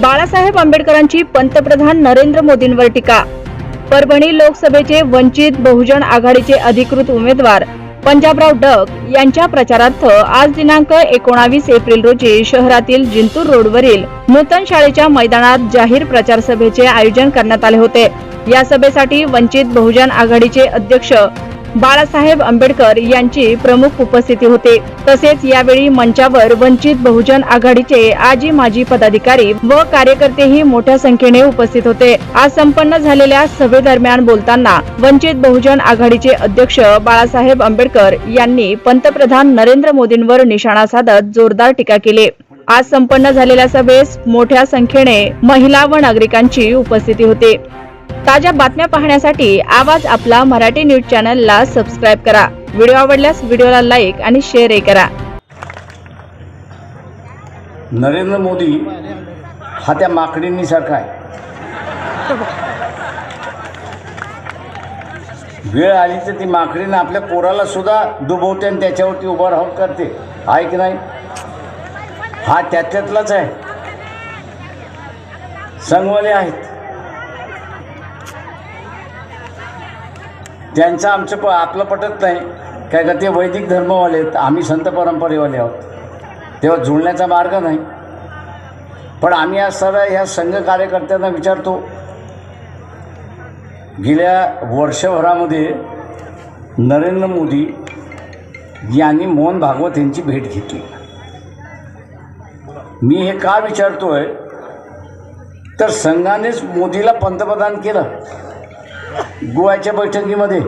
बाळासाहेब आंबेडकरांची पंतप्रधान नरेंद्र मोदींवर टीका. परभणी लोकसभेचे वंचित बहुजन आघाडीचे अधिकृत उमेदवार पंजाबराव डक यांच्या प्रचारार्थ आज दिनांक एकोणावीस एप्रिल रोजी शहरातील जिंतूर रोडवरील नूतन शाळेच्या मैदानात जाहीर प्रचार सभेचे आयोजन करण्यात आले होते. या सभेसाठी वंचित बहुजन आघाडीचे अध्यक्ष बाळासाहेब आंबेडकर यांची प्रमुख उपस्थिती होते. तसेच यावेळी मंचावर वंचित बहुजन आघाडीचे आजी माजी पदाधिकारी व कार्यकर्तेही मोठ्या संख्येने उपस्थित होते. आज संपन्न झालेल्या सभेदरम्यान बोलताना वंचित बहुजन आघाडीचे अध्यक्ष बाळासाहेब आंबेडकर यांनी पंतप्रधान नरेंद्र मोदींवर निशाणा साधत जोरदार टीका केली. आज संपन्न झालेल्या सभेस मोठ्या संख्येने महिला व नागरिकांची उपस्थिती होती. ताज्या बातम्या पाहण्यासाठी आवाज आपला मराठी न्यूज चॅनलला सबस्क्राईब करा. व्हिडिओ आवडल्यास व्हिडिओला लाईक आणि शेअरही करा. नरेंद्र मोदी हा त्या माकडींनीसारखा आहे. वेळ आली तर ती माकडीनं आपल्या पोराला सुद्धा दुबवते आणि त्याच्यावरती उभं राहून करते. आहे की नाही? हा त्याच्यातलाच आहे. संगवले आहेत. त्यांचं आमचं प आपलं पटत नाही. काय का ते वैदिक धर्मवाले आहेत. आम्ही संत परंपरेवाले आहोत. तेव्हा जुळण्याचा मार्ग नाही. पण आम्ही आज सर्व ह्या संघ कार्यकर्त्यांना विचारतो गेल्या वर्षभरामध्ये नरेंद्र मोदी यांनी मोहन भागवत यांची भेट घेतली. मी हे का आहे तर संघानेच मोदीला पंतप्रधान केलं. गोव्याच्या बैठकीमध्ये.